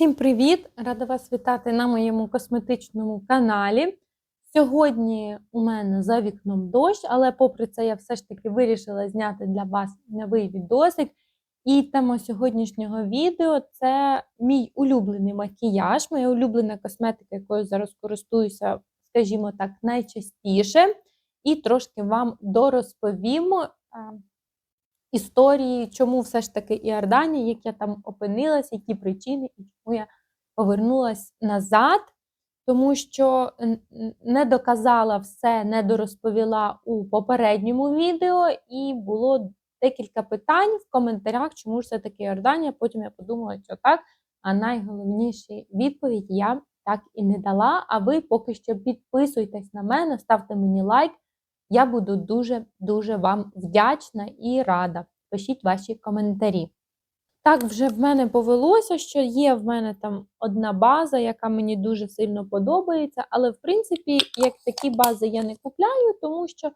Всім привіт! Рада вас вітати на моєму косметичному каналі. Сьогодні у мене за вікном дощ, але попри це я все ж таки вирішила зняти для вас новий відосик. І тема сьогоднішнього відео це мій улюблений макіяж, моя улюблена косметика, якою зараз користуюся, скажімо так, найчастіше. І трошки вам дорозповім а, історії, чому все ж таки Іорданія, як я там опинилась, які причини і чому я повернулась назад. Тому що не доказала все, не дорозповіла у попередньому відео, і було декілька питань в коментарях, чому ж все таки Іорданія. Потім я подумала, що так. А найголовніші відповідь я так і не дала. А ви поки що підписуйтесь на мене, ставте мені лайк. Я буду дуже-дуже вам вдячна і рада. Пишіть ваші коментарі. Так вже в мене повелося, що є в мене там одна база, яка мені дуже сильно подобається, але в принципі, як такі бази я не купляю, тому що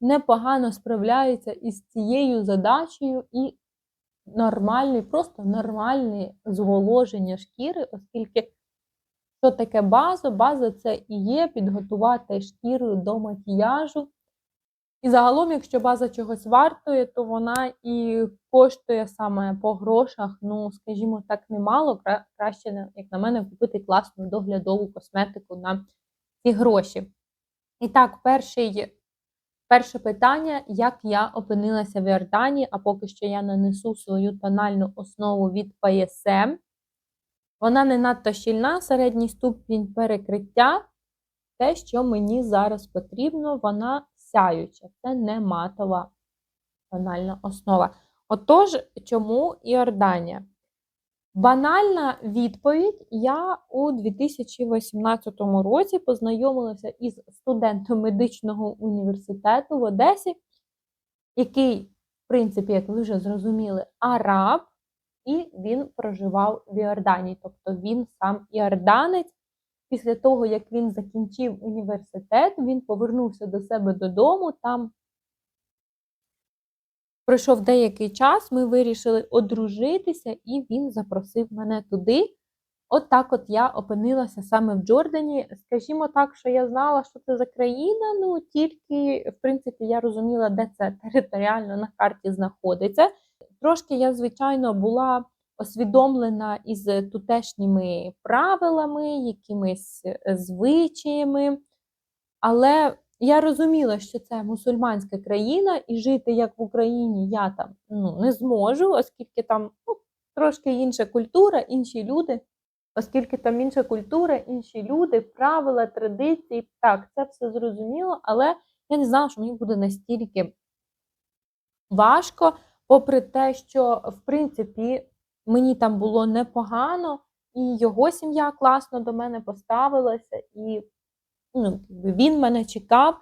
непогано справляються із цією задачею і нормальний, просто нормальне зволоження шкіри, оскільки що таке база? База це і є підготувати шкіру до макіяжу. І загалом, якщо база чогось вартує, то вона і коштує саме по грошах, ну, скажімо так, немало. Краще, як на мене, купити класну доглядову косметику на ці гроші. І так, перший, перше питання: як я опинилася в Іорданії, а поки що я нанесу свою тональну основу від PSM. Вона не надто щільна, середній ступінь перекриття. Те, що мені зараз потрібно, вона сяюча. Це не матова тональна основа. Отож, чому Іорданія? Банальна відповідь: я у 2018 році познайомилася із студентом медичного університету в Одесі, який, в принципі, як ви вже зрозуміли, араб, і він проживав в Іорданії, тобто він сам іорданець. Після того, як він закінчив університет, він повернувся до себе додому. Там пройшов деякий час, ми вирішили одружитися, і він запросив мене туди. От так от я опинилася саме в Джордані. Скажімо так, що я знала, що це за країна, ну тільки, в принципі, я розуміла, де це територіально на карті знаходиться. Трошки я, звичайно, була освідомлена із тутешніми правилами, якимись е, звичаями. Але я розуміла, що це мусульманська країна, і жити як в Україні я там ну, не зможу, оскільки там ну, трошки інша культура, інші люди. Оскільки там інша культура, інші люди, правила, традиції, так, це все зрозуміло, але я не знала, що мені буде настільки важко, попри те, що в принципі мені там було непогано, і його сім'я класно до мене поставилася, і ну, він мене чекав.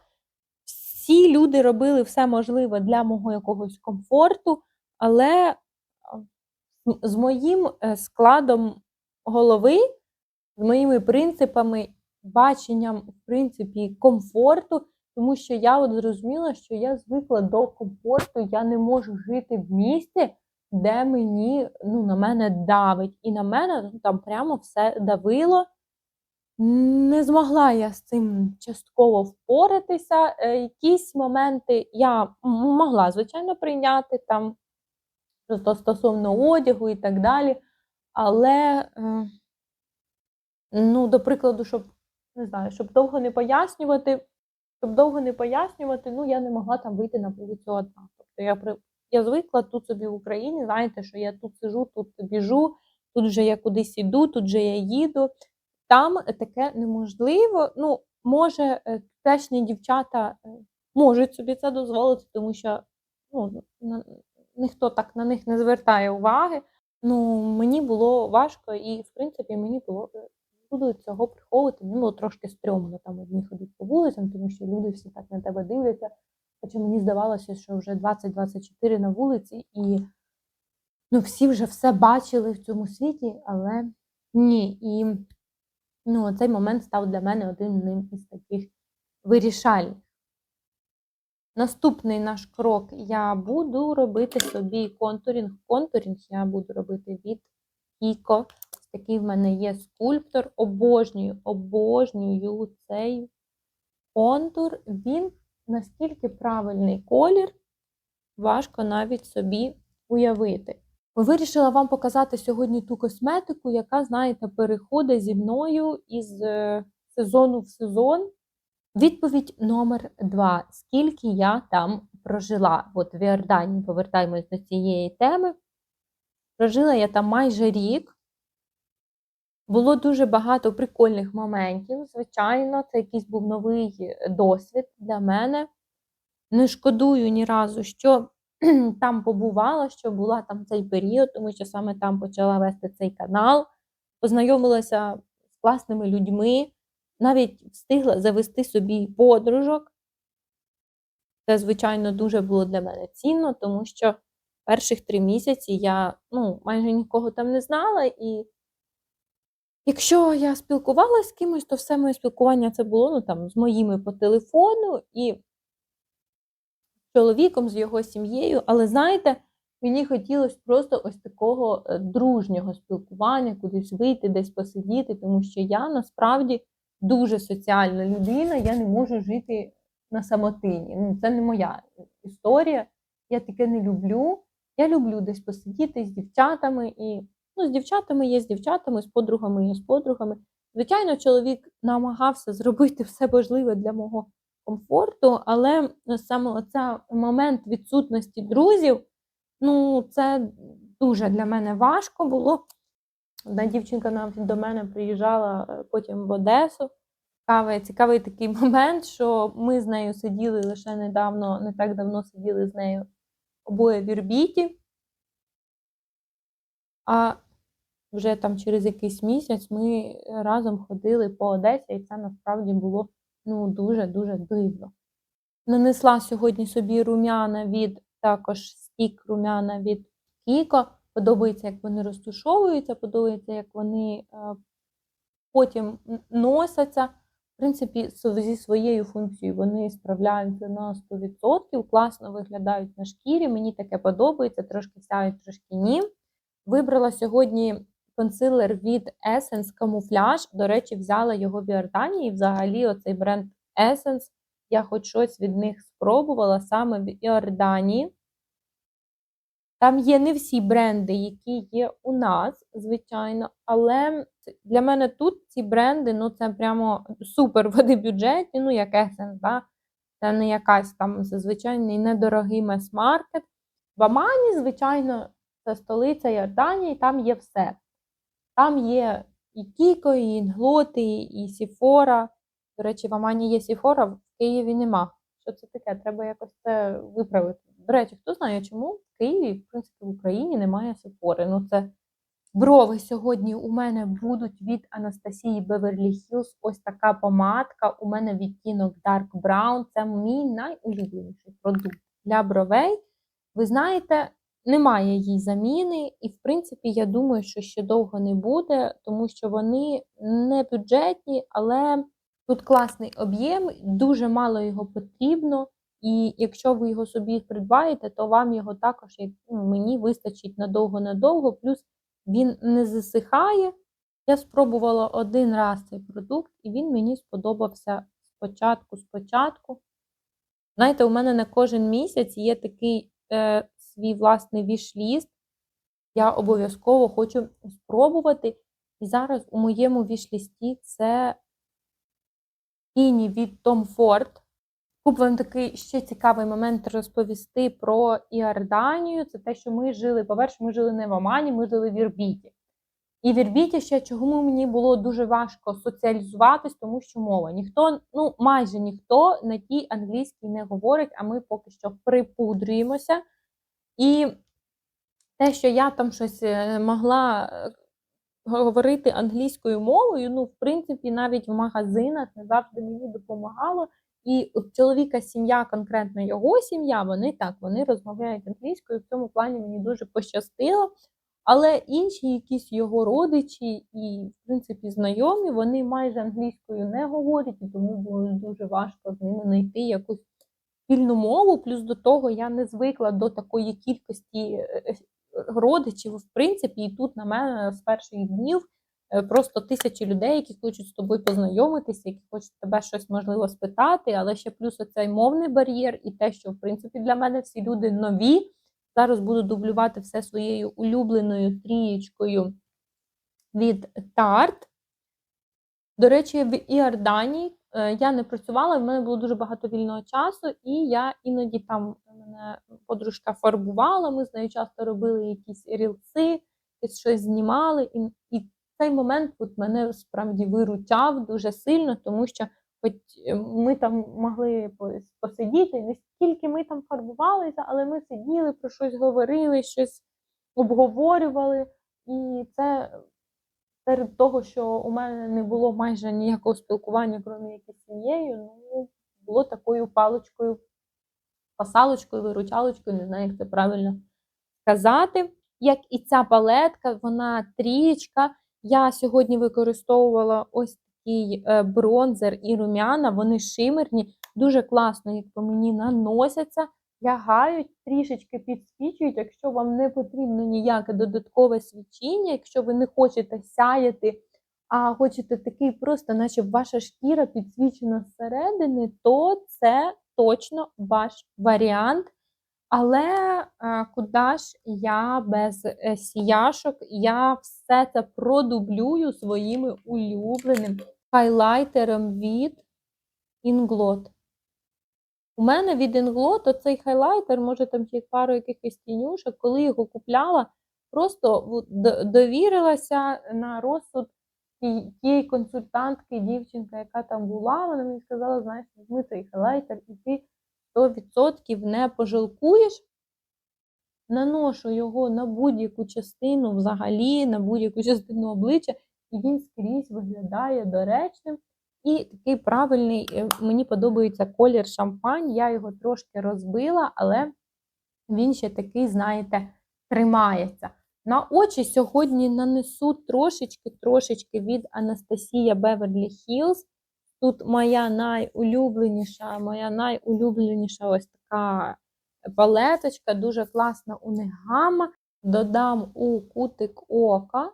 Всі люди робили все можливе для мого якогось комфорту, але з- моїм е, складом голови, з моїми принципами, баченням, в принципі, комфорту, тому що я от зрозуміла, що я звикла до комфорту, я не можу жити в місті, де мені ну, на мене давить. І на мене там прямо все давило. Не змогла я з цим частково впоратися. Е, Якісь моменти я могла, звичайно, прийняти там просто стосовно одягу і так далі. Але, е, ну, до прикладу, щоб не знаю, щоб довго не пояснювати, щоб довго не пояснювати, ну я не могла там вийти на вулицю одна. Тобто я я звикла тут собі в Україні, знаєте, що я тут сижу, тут біжу, тут вже я кудись іду, тут же я їду. Там таке неможливо. Ну, може, тутешні дівчата е, можуть собі це дозволити, тому що ну, ніхто так на них не звертає уваги. Ну, мені було важко, і, в принципі, мені було е, буду цього приховувати. Мені було трошки стрьомно там одні ходити по вулицям, тому що люди всі так на тебе дивляться. Хоча мені здавалося, що вже 20-24 на вулиці, і ну, всі вже все бачили в цьому світі, але ні. І ну, цей момент став для мене одним із таких вирішальних. Наступний наш крок я буду робити собі контурінг. Контурінг я буду робити від Kiko Такий в мене є скульптор. Обожнюю, обожнюю цей контур. Він наскільки правильний колір, важко навіть собі уявити. Вирішила вам показати сьогодні ту косметику, яка, знаєте, переходить зі мною із е, сезону в сезон. Відповідь номер два. Скільки я там прожила? От в Іорданії повертаємось до цієї теми. Прожила я там майже рік. Було дуже багато прикольних моментів. Звичайно, це якийсь був новий досвід для мене. Не шкодую ні разу, що там побувала, що була там цей період, тому що саме там почала вести цей канал, познайомилася з класними людьми, навіть встигла завести собі подружок. Це, звичайно, дуже було для мене цінно, тому що перших три місяці я ну, майже нікого там не знала. І якщо я спілкувалася з кимось, то все моє спілкування це було ну, там, з моїми по телефону і чоловіком, з його сім'єю. Але знаєте, мені хотілося просто ось такого е, дружнього спілкування, кудись вийти, десь посидіти, тому що я насправді дуже соціальна людина, я не можу жити на самотині. Ну, Це не моя історія. Я таке не люблю. Я люблю десь посидіти з дівчатами і ну, з дівчатами є з дівчатами, з подругами є з подругами. Звичайно, чоловік намагався зробити все можливе для мого комфорту, але саме оцей момент відсутності друзів, ну, це дуже для мене важко було. Одна дівчинка навіть до мене приїжджала е, потім в Одесу. Цікавий, цікавий такий момент, що ми з нею сиділи лише недавно, не так давно сиділи з нею обоє в Ірбіті. А вже там через якийсь місяць ми разом ходили по Одесі, і це насправді було ну, дуже-дуже дивно. Нанесла сьогодні собі рум'яна від також стік рум'яна від Кіко. Подобається, як вони розтушовуються, подобається, як вони е, потім носяться. В принципі, зі своєю функцією вони справляються на 100%, класно виглядають на шкірі. Мені таке подобається, трошки сяють, трошки ні. Вибрала сьогодні консилер від Essence Camouflage. До речі, взяла його в Іорданії. Взагалі, оцей бренд Essence. Я хоч щось від них спробувала саме в Іорданії. Там є не всі бренди, які є у нас, звичайно, але для мене тут ці бренди, ну це прямо супер вони бюджетні, ну як Essence, да? це не якась там зазвичай недорогий мес-маркет. В Амані, звичайно, це столиця Йорданії, там є все. Там є і Кіко, і Інглоти, і Сіфора. До речі, в Амані є Сіфора, в Києві нема. Що це таке? Треба якось це виправити. До речі, хто знає, чому в Києві, в принципі, в Україні немає Сефори. Ну, це брови сьогодні у мене будуть від Анастасії Beverly Hills. Ось така помадка. У мене відтінок Dark Brown. Це мій найулюбленіший продукт для бровей. Ви знаєте, немає їй заміни, і, в принципі, я думаю, що ще довго не буде, тому що вони не бюджетні, але тут класний об'єм, дуже мало його потрібно. І якщо ви його собі придбаєте, то вам його також, як ну, мені, вистачить надовго-надовго, плюс він не засихає. Я спробувала один раз цей продукт, і він мені сподобався спочатку. Спочатку. Знаєте, у мене на кожен місяць є такий е, свій власний вішліст. Я обов'язково хочу спробувати. І зараз у моєму вішлісті це тіні від Tom Ford. Куп вам такий ще цікавий момент розповісти про Іорданію. Це те, що ми жили, по-перше, ми жили не в Омані, ми жили в Ірбіті. І в Ірбіті ще чому мені було дуже важко соціалізуватись, тому що мова. Ніхто, ну майже ніхто на тій англійській не говорить, а ми поки що припудрюємося. І те, що я там щось е, могла е, говорити англійською мовою, ну, в принципі, навіть в магазинах не завжди мені допомагало. І у чоловіка сім'я, конкретно його сім'я, вони так вони розмовляють англійською. В цьому плані мені дуже пощастило. Але інші якісь його родичі і, в принципі, знайомі, вони майже англійською не говорять, і тому було дуже важко з ними знайти якусь спільну мову. Плюс до того я не звикла до такої кількості е, родичів, в принципі, і тут на мене з перших днів е, просто тисячі людей, які хочуть з тобою познайомитися, які хочуть тебе щось можливо спитати, але ще плюс оцей мовний бар'єр і те, що в принципі для мене всі люди нові. Зараз буду дублювати все своєю улюбленою трієчкою від Tarte. До речі, в Іорданії е, я не працювала, в мене було дуже багато вільного часу, і я іноді там мене подружка фарбувала. Ми з нею часто робили якісь рілси, щось знімали. І, і цей момент от мене справді виручав дуже сильно, тому що хоч е, ми там могли посидіти, не стільки ми там фарбувалися, але ми сиділи, про щось говорили, щось обговорювали. І це серед того, що у мене не було майже ніякого спілкування, крім як із сім'єю, ну, було такою паличкою, пасалочкою, виручалочкою, не знаю, як це правильно сказати. Як і ця палетка, вона трієчка. Я сьогодні використовувала ось такий е, бронзер і рум'яна, вони шимерні, дуже класно, як по мені наносяться, лягають, трішечки підсвічують. Якщо вам не потрібно ніяке додаткове свічіння, якщо ви не хочете сяяти, а хочете такий просто, наче ваша шкіра підсвічена зсередини, то це точно ваш варіант. Але е, куди ж я без е, сіяшок? Я все це продублюю своїми улюбленим хайлайтером від Inglot. У мене від Inglot оцей хайлайтер, може там ще пару якихось тінюшок, коли його купляла, просто довірилася на розсуд тієї консультантки, дівчинка, яка там була. Вона мені сказала, знаєш, візьми цей хайлайтер і ти 100% не пожалкуєш. Наношу його на будь-яку частину, взагалі, на будь-яку частину обличчя, і він скрізь виглядає доречним. І такий правильний, е, мені подобається колір шампань. Я його трошки розбила, але він ще такий, знаєте, тримається. На очі сьогодні нанесу трошечки, трошечки від Анастасія Беверлі Хілз. Тут моя найулюбленіша, моя найулюбленіша ось така палеточка, дуже класна у них гама. Додам у кутик ока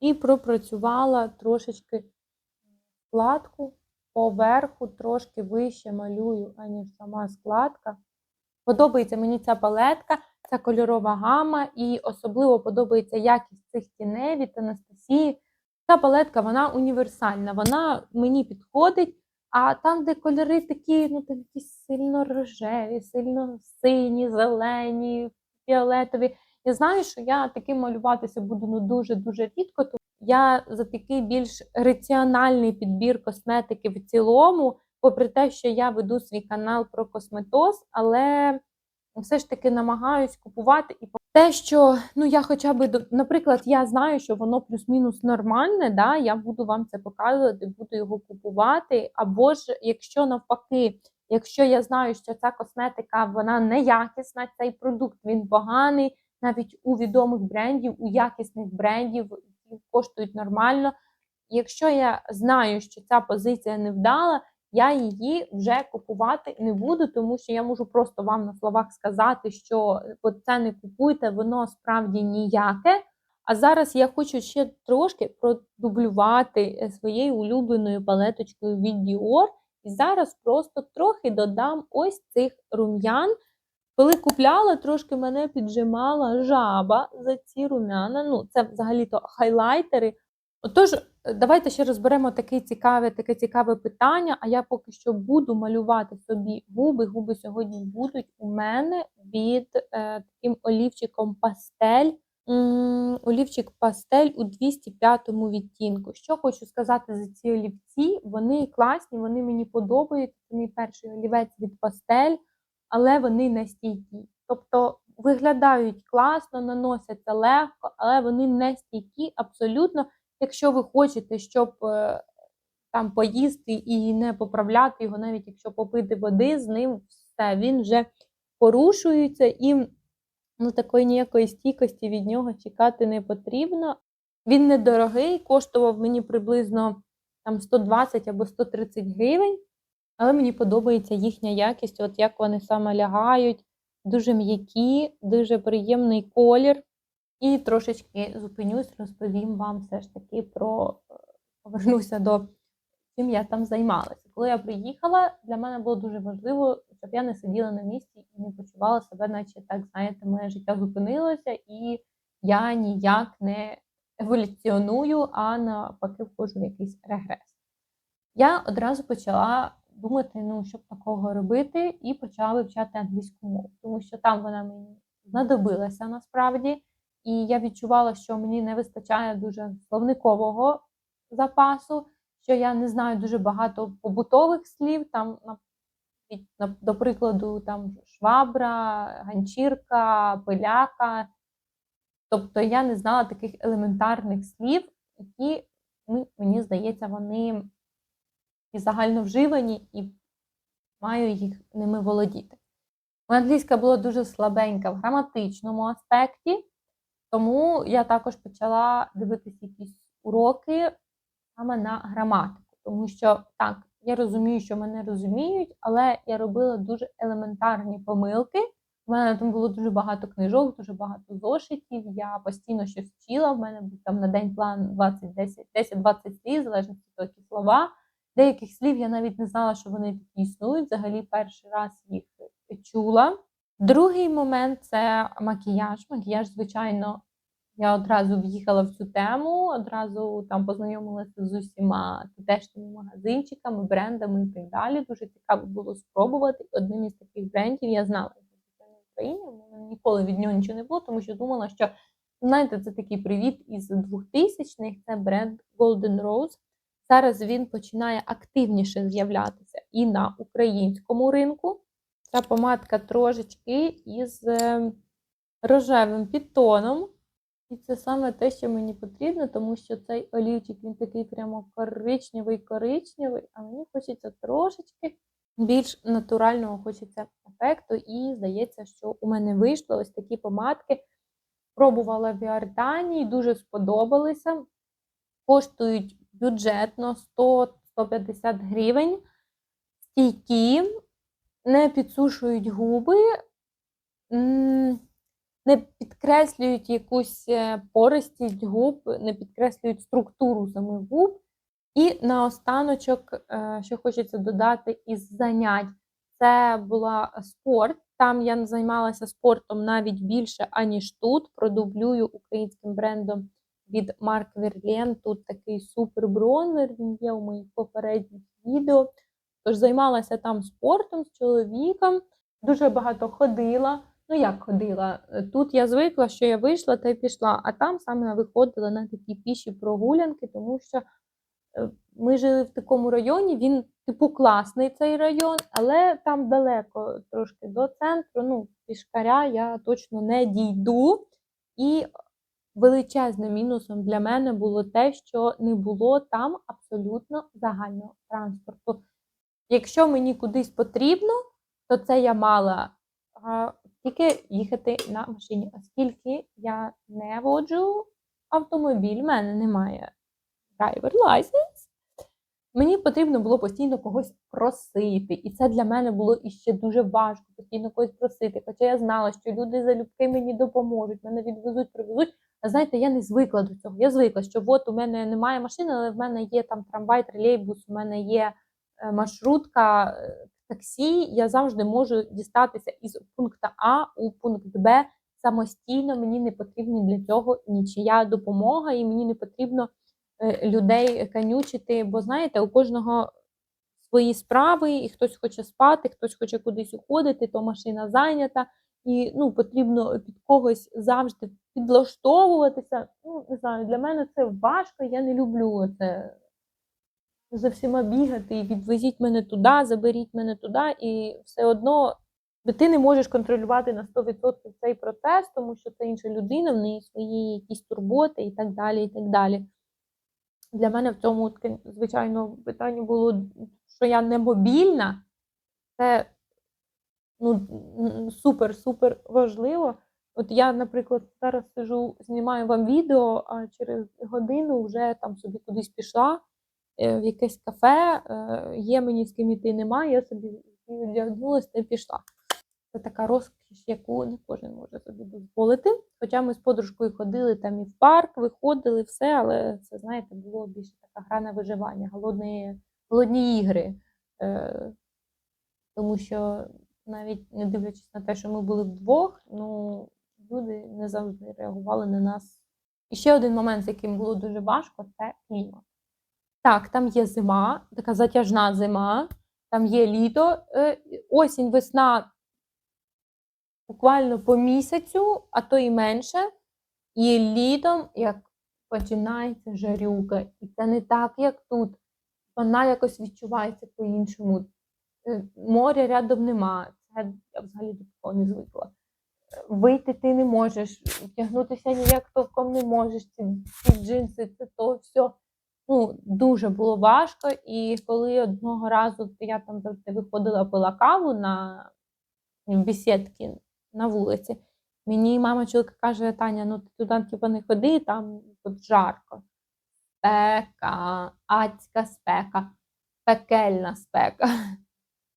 і пропрацювала трошечки складку поверху, трошки вище малюю, аніж сама складка. Подобається мені ця палетка, ця кольорова гама, і особливо подобається якість цих тіней від Анастасії. Ця палетка вона універсальна, вона мені підходить. А там, де кольори такі, ну там сильно рожеві, сильно сині, зелені, фіолетові. Я знаю, що я таким малюватися буду ну дуже-дуже рідко. Я за такий більш раціональний підбір косметики в цілому, попри те, що я веду свій канал про косметоз, але все ж таки намагаюсь купувати і те, що ну я хоча б наприклад, я знаю, що воно плюс-мінус нормальне, да, я буду вам це показувати, буду його купувати. Або ж якщо навпаки, якщо я знаю, що ця косметика вона неякісна, цей продукт він поганий, навіть у відомих брендів, у якісних брендів які коштують нормально. Якщо я знаю, що ця позиція невдала, я її вже купувати не буду, тому що я можу просто вам на словах сказати, що от це не купуйте, воно справді ніяке. А зараз я хочу ще трошки продублювати е, своєю улюбленою палеточкою від Dior. І зараз просто трохи додам ось цих рум'ян. Коли купляла, трошки мене піджимала жаба за ці рум'яна. Ну, це взагалі-то хайлайтери. Отож, давайте ще розберемо таке цікаве, таке цікаве питання. А я поки що буду малювати собі губи. Губи сьогодні будуть у мене від е, таким олівчиком пастель. Олівчик пастель у 205 відтінку. Що хочу сказати за ці олівці? Вони класні, вони мені подобаються. Це мій перший олівець від пастель, але вони не стійкі. Тобто виглядають класно, наносяться легко, але вони не стійкі абсолютно. Якщо ви хочете, щоб е, там поїсти і не поправляти його, навіть якщо попити води, з ним все, він вже порушується і ну, такої ніякої стійкості від нього чекати не потрібно. Він недорогий, коштував мені приблизно там 120 або 130 гривень, але мені подобається їхня якість, от як вони саме лягають, дуже м'які, дуже приємний колір. І трошечки зупинюсь, розповім вам все ж таки про е, повернуся до чим я там займалася. Коли я приїхала, для мене було дуже важливо, щоб я не сиділа на місці і не почувала себе, наче так, знаєте, моє життя зупинилося, і я ніяк не еволюціоную, а навпаки входжу в якийсь регрес. Я одразу почала думати, ну, щоб такого робити, і почала вивчати англійську мову, тому що там вона мені знадобилася насправді. І я відчувала, що мені не вистачає дуже словникового запасу, що я не знаю дуже багато побутових слів, там, до прикладу, там швабра, ганчірка, пиляка. Тобто я не знала таких елементарних слів, які, мені здається, вони і загальновживані, і маю їх ними володіти. Моя англійська була дуже слабенька в граматичному аспекті. Тому я також почала дивитися якісь уроки саме на граматику. Тому що так, я розумію, що мене розуміють, але я робила дуже елементарні помилки. У мене там було дуже багато книжок, дуже багато зошитів. Я постійно щось вчила. В мене був там на день план 20, 10, 10-20 слів, залежно від того, слова. Деяких слів я навіть не знала, що вони такі існують. Взагалі перший раз їх чула. Другий момент це макіяж. Макіяж, звичайно, я одразу в'їхала в цю тему, одразу там познайомилася з усіма тутешніми магазинчиками, брендами і так далі. Дуже цікаво було спробувати. Одним із таких брендів я знала, що це в Україні. Ніколи від нього нічого не було, тому що думала, що знаєте, це такий привіт із 2000-х, це бренд Golden Rose. Зараз він починає активніше з'являтися і на українському ринку. Ця помадка трошечки із е, рожевим підтоном. І це саме те, що мені потрібно, тому що цей олівчик він такий прямо коричневий-коричневий, а мені хочеться трошечки більш натурального хочеться ефекту. І здається, що у мене вийшло ось такі помадки. Пробувала в Іорданії, дуже сподобалися. Коштують бюджетно 100-150 гривень. Стійкі, не підсушують губи, не підкреслюють якусь е, пористість губ, не підкреслюють структуру самих губ. І наостаночок, е, що хочеться додати із занять, це була спорт. Там я займалася спортом навіть більше, аніж тут. Продублюю українським брендом від Марк Верлен. Тут такий супер бронзер, він є у моїх попередніх відео. Тож займалася там спортом з чоловіком, дуже багато ходила. Ну, як ходила? Тут я звикла, що я вийшла та й пішла, а там саме виходила на такі піші прогулянки, тому що е, ми жили в такому районі, він типу класний цей район, але там далеко трошки до центру. Ну, пішкаря я точно не дійду. І величезним мінусом для мене було те, що не було там абсолютно загального транспорту. Якщо мені кудись потрібно, то це я мала а, тільки їхати на машині, оскільки я не воджу автомобіль, в мене немає driver license, мені потрібно було постійно когось просити. І це для мене було іще дуже важко постійно когось просити. Хоча я знала, що люди залюбки мені допоможуть, мене відвезуть, привезуть. А знаєте, я не звикла до цього. Я звикла, що от у мене немає машини, але в мене є там трамвай, тролейбус, у мене є е, маршрутка, е, таксі. Я завжди можу дістатися із пункту А у пункт Б самостійно. Мені не потрібна для цього нічия допомога, і мені не потрібно е, людей канючити, бо знаєте, у кожного свої справи, і хтось хоче спати, хтось хоче кудись уходити, то машина зайнята, і ну, потрібно під когось завжди підлаштовуватися. Ну, не знаю, для мене це важко, я не люблю це за всіма бігати і відвезіть мене туди, заберіть мене туди, і все одно ти не можеш контролювати на 100% цей процес, тому що це інша людина, в неї свої якісь турботи і так далі. і так далі. Для мене в цьому, звичайно, питання було, що я не мобільна. Це ну, супер-супер важливо. От я, наприклад, зараз сижу, знімаю вам відео, а через годину вже там собі кудись пішла е, в якесь кафе, е, є мені з ким іти, немає, я собі вдягнулася та пішла. Це така розкіш, яку не кожен може собі дозволити. Хоча ми з подружкою ходили там і в парк, виходили, все, але це, знаєте, було більше така гра на виживання, голодні, голодні ігри. Е, тому що навіть не дивлячись на те, що ми були вдвох, ну, люди не завжди реагували на нас. І ще один момент, з яким було дуже важко, це клімат. Так, там є зима, така затяжна зима, там є літо, е, осінь, весна буквально по місяцю, а то і менше. І літом як починається жарюка. І це не так, як тут. Вона якось відчувається по-іншому. Е, Моря рядом нема. Це я взагалі до такого не звикла. Вийти ти не можеш, втягнутися ніяк толком не можеш. Ці, ці джинси, це то все. Ну, дуже було важко. І коли одного разу я там завжди виходила пила каву на бесідки на вулиці, мені мама чоловіка каже: Таня, ну ти туди типу, не ходи, там тут жарко. Спека, адська спека, пекельна спека.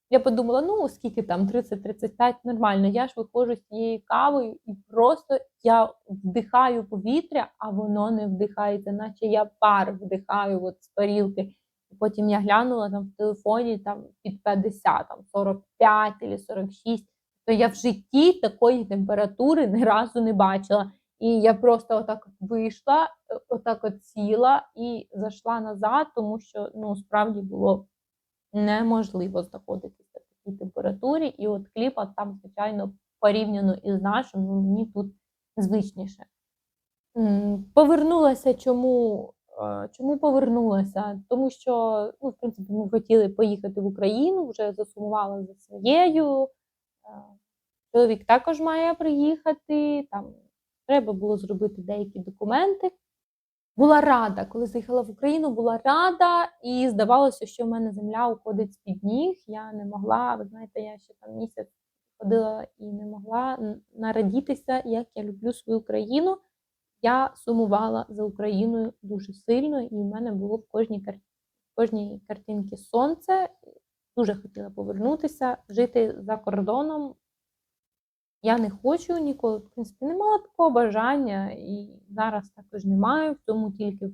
Я подумала, ну скільки там, 30-35, нормально. Я ж виходжу з цією кавою і просто я вдихаю повітря, а воно не вдихається, наче я пар вдихаю от з парілки. Потім я глянула там в телефоні там під 50, там 45 або 46. То я в житті такої температури ні разу не бачила. І я просто отак от вийшла, е, отак от сіла і зайшла назад, тому що ну справді було неможливо знаходитися в такій температурі. І от кліпа там, звичайно, порівняно із нашим, ну мені тут звичніше. Повернулася чому? Чому повернулася? Тому що, ну, в принципі, ми хотіли поїхати в Україну, вже засумувала за своєю. Е, Чоловік також має приїхати, там треба було зробити деякі документи. Була рада, коли заїхала в Україну, була рада, і здавалося, що в мене земля уходить з-під ніг. Я не могла, ви знаєте, я ще там місяць ходила і не могла нарадітися, як я люблю свою країну. Я сумувала за Україною дуже сильно, і в мене було в кожній, кар... в кожній картинці сонце. Дуже хотіла повернутися, жити за кордоном. Я не хочу ніколи, в принципі, не мала такого бажання, і зараз також не маю, в цьому тільки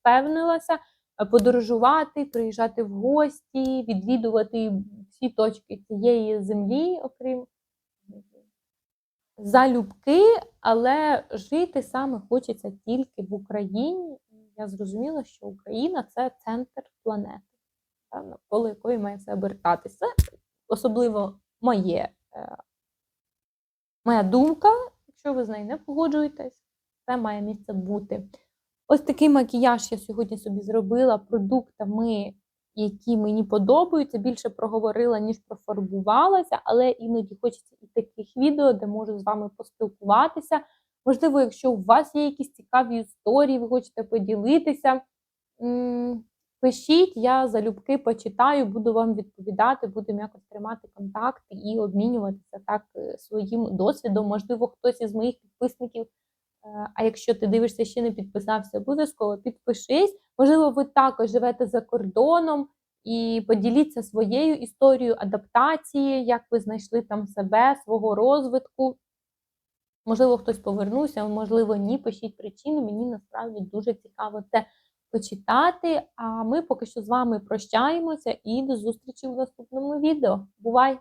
впевнилася е, подорожувати, приїжджати в гості, відвідувати всі точки цієї землі, окрім залюбки, але жити саме хочеться тільки в Україні. Я зрозуміла, що Україна це центр планети, навколо якої має все обертатися. Особливо моє, е, моя думка. Якщо ви з нею не погоджуєтесь, це має місце бути. Ось такий макіяж я сьогодні собі зробила продуктами, які мені подобаються. Більше проговорила, ніж профарбувалася, але іноді хочеться і таких відео, де можу з вами поспілкуватися. Можливо, якщо у вас є якісь цікаві історії, ви хочете поділитися. Пишіть, я залюбки почитаю, буду вам відповідати, будемо якось тримати контакти і обмінюватися так е, своїм досвідом. Можливо, хтось із моїх підписників Е, А якщо ти дивишся, ще не підписався, обов'язково підпишись. Можливо, ви також живете за кордоном і поділіться своєю історією адаптації, як ви знайшли там себе, свого розвитку. Можливо, хтось повернувся, можливо, ні. Пишіть причини. Мені насправді дуже цікаво це почитати. А ми поки що з вами прощаємося і до зустрічі в наступному відео. Бувай!